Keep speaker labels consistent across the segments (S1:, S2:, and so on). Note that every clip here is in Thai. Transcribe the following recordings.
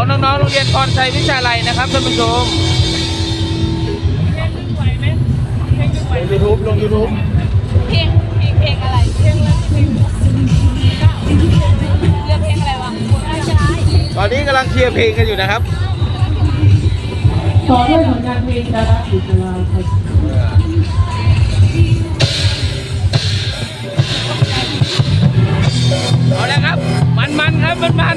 S1: ของน้องๆโรงเรียนพรชัยวิชาลัยนะครับท่านผู้ชม
S2: ยูทูบลงยูทูบ
S3: เพลงเพลงเพลงอะไรเพลงอะไรเพลงเลือกเพลงอะไรวะไม่ใช่
S1: ตอนนี้กำลังเคลียร์เพลงกันอยู่นะครับ
S2: ต่อด้วยผลงานเพลงดาราอิสลามครับ
S1: เอาละครับ มันมัน
S2: ครับมันมัน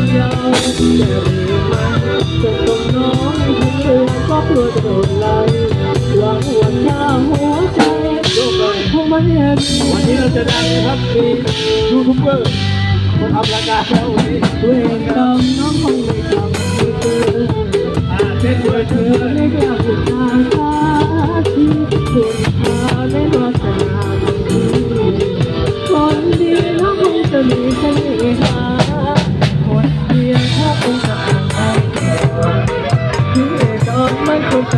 S2: วแต่เรื่องมันจะต้องน้องที่เคยรักก็เพื่อนจะโดนไล่หลังหวัดชาหัวใจดวง
S4: วันนี้เราจะได้รับมียูทูบเบอร์มาทำรายการแล้ววันนี้
S2: เวรกรรมน้องคงไม่ทำเธอ
S4: อาเต้นด้วย
S2: เธอไม่กล้าพูดจาสาทีสุดท้าไม่รอดจะนาคนดีน้องคงจะมีเสน่ห เ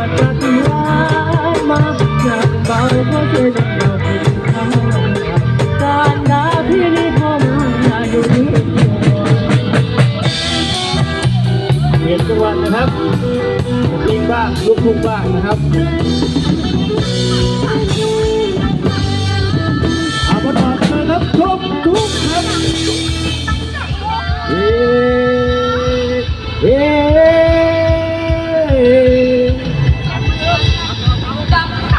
S2: ดียวเป
S4: ลี่ยนจังหวะนะครับจริงบ้างลูกทุ่งบ้างนะครับ